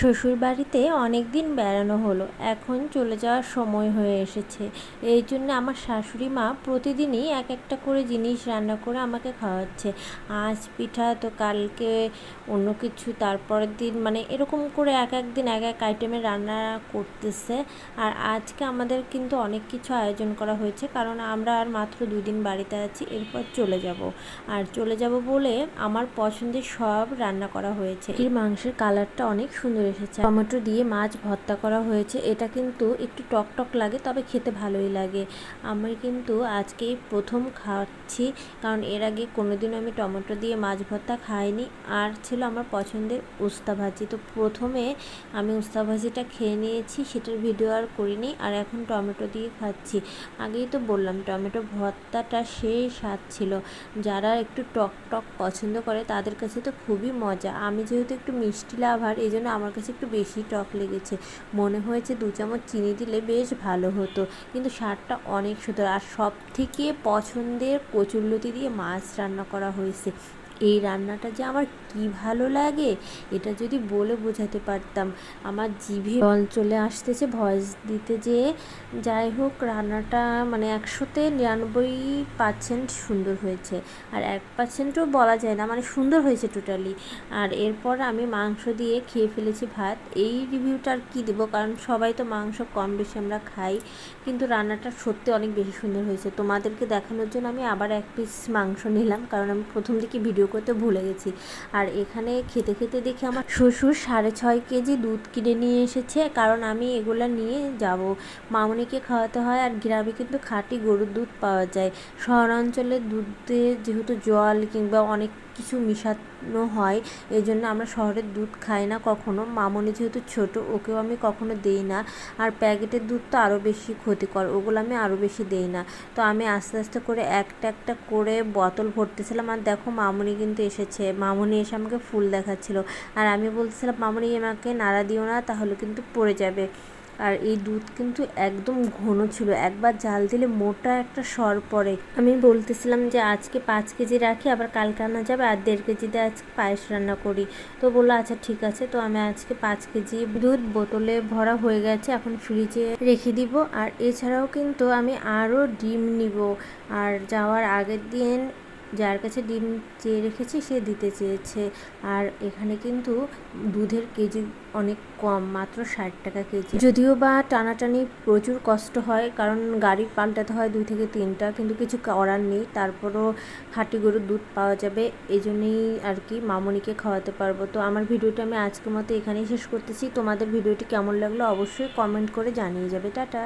শ্বশুর বাড়িতে অনেক দিন বেড়ানো হলো। এখন চলে যাওয়ার সময় হয়ে এসেছে। এই জন্য আমার শাশুড়ি মা প্রতিদিনই এক একটা করে জিনিস রান্না করে আমাকে খাওয়াচ্ছে। আজ পিঠা তো কালকে অন্য কিছু, তারপরের দিন মানে এরকম করে এক এক দিন এক এক আইটেমের রান্না করতেছে। আর আজকে আমাদের কিন্তু অনেক কিছু আয়োজন করা হয়েছে, কারণ আমরা আর মাত্র দুই দিন বাড়িতে আছি, এরপর চলে যাব। আর চলে যাব বলে আমার পছন্দের সব রান্না করা হয়েছে। এর মাংসের কালারটা অনেক সুন্দর এসেছে। টমেটো দিয়ে মাছ ভর্তা করা হয়েছে। এটা কিন্তু একটু টক টক লাগে, তবে খেতে ভালোই লাগে। আমি কিন্তু আজকে প্রথম খাচ্ছি, কারণ এর আগে কোনোদিনও আমি টমেটো দিয়ে মাছ ভর্তা খাইনি। আর ছিল আমার পছন্দের উস্তা ভাজি। তো প্রথমে আমি উস্তা ভাজিটা খেয়ে নিয়েছি, সেটার ভিডিও আর করিনি, আর এখন টমেটো দিয়ে খাচ্ছি। আগেই তো বললাম, টমেটো ভর্তাটা সেই স্বাদ ছিল। যারা একটু টক টক পছন্দ করে, তাদের কাছে তো খুবই মজা। আমি যেহেতু একটু মিষ্টি লাভার, এই জন্য আমার কাছে একটু বেশি টক লেগেছে। মনে হয়েছে দু চামচ চিনি দিলে বেশ ভালো হতো। কিন্তু স্বাদটা অনেক সুন্দর। আর সব থেকে পছন্দের কচুরলতি দিয়ে মাছ রান্না করা হয়েছে। এই রান্নাটা যে আমার কি ভালো লাগে, এটা যদি বলে বোঝাতে পারতাম। আমার জিভে জল চলে আসতেছে, ভয়েস দিতে যে যাই হোক, রান্নাটা মানে একশোতে নিরানব্বই পার্সেন্ট সুন্দর হয়েছে। আর এক পার্সেন্টও বলা যায় না মানে সুন্দর হয়েছে টোটালি আর এরপর আমি মাংস দিয়ে খেয়ে ফেলেছি ভাত। এই রিভিউটা আর কী দেবো? কারণ সবাই তো মাংস কম বেশি আমরা খাই। কিন্তু রান্নাটা সত্যি অনেক বেশি সুন্দর হয়েছে। তোমাদেরকে দেখানোর জন্য আমি আবার এক পিস মাংস নিলাম। কারণ আমি প্রথম দিকে ভিডিও করতে ভুলে গেছি। আর এখানে খেতে খেতে দেখি আমার শ্বশুর সাড়ে ছয় কেজি দুধ কিনে নিয়ে এসেছে। কারণ আমি এগুলো নিয়ে যাব। মামনিকে খাওয়াতে হয় আর গ্রামে কিন্তু খাঁটি গরুর দুধ পাওয়া যায়। শহরাঞ্চলে দুধে যেহেতু জল কিংবা অনেক কিছু মিশানো হয় এই জন্য আমরা শহরের দুধ খাই না কখনো। মামনি যেহেতু ছোট, ওকেও আমি কখনো দেই না। আর প্যাকেটের দুধ তো আরও বেশি ক্ষতিকর, ওগুলো আমি আরও বেশি দেই না। তো আমি আস্তে আস্তে করে একটা একটা করে বোতল ভরতেছিলাম। আর দেখো, মামনি কিন্তু এসেছে। মামনি এসে আমাকে ফুল দেখাচ্ছিল। আর আমি বলতেছিলাম, মামনি, আমাকে নাড়া দিও না, তাহলে কিন্তু পড়ে যাবে। আর এই দুধ কিন্তু একদম ঘন ছিল। একবার জাল দিলে মোটা একটা সর পড়ে। আমি বলতেছিলাম যে, আজকে পাঁচ কেজি রাখি, আবার কালকে আনা যাবে, আর দেড় কেজিতে আজকে পায়েস রান্না করি। তো বলল আচ্ছা ঠিক আছে, তো আমি আজকে পাঁচ কেজি দুধ বোতলে ভরা হয়ে গেছে, এখন ফ্রিজে রেখে দিব। আর এছাড়াও কিন্তু আমি আরও ডিম নিব। আর যাওয়ার আগের দিন যার কাছে ডিম চেয়ে রেখেছি, সে দিতে চেয়েছে। আর এখানে কিন্তু দুধের কেজি অনেক কম, মাত্র ষাট টাকা কেজি। যদিও বা টানাটানি প্রচুর কষ্ট হয়, কারণ গাড়ি পাল্টাতে হয় দুই থেকে তিনটা, কিন্তু কিছু করার নেই। তারপরও খাঁটি গরুর দুধ পাওয়া যাবে এই জন্যেই আর কি মামনিকে খাওয়াতে পারব। তো আমার ভিডিওটা আমি আজকের মতো এখানেই শেষ করতেছি। তোমাদের ভিডিওটি কেমন লাগল অবশ্যই কমেন্ট করে জানিয়ে যাবে। টাটা!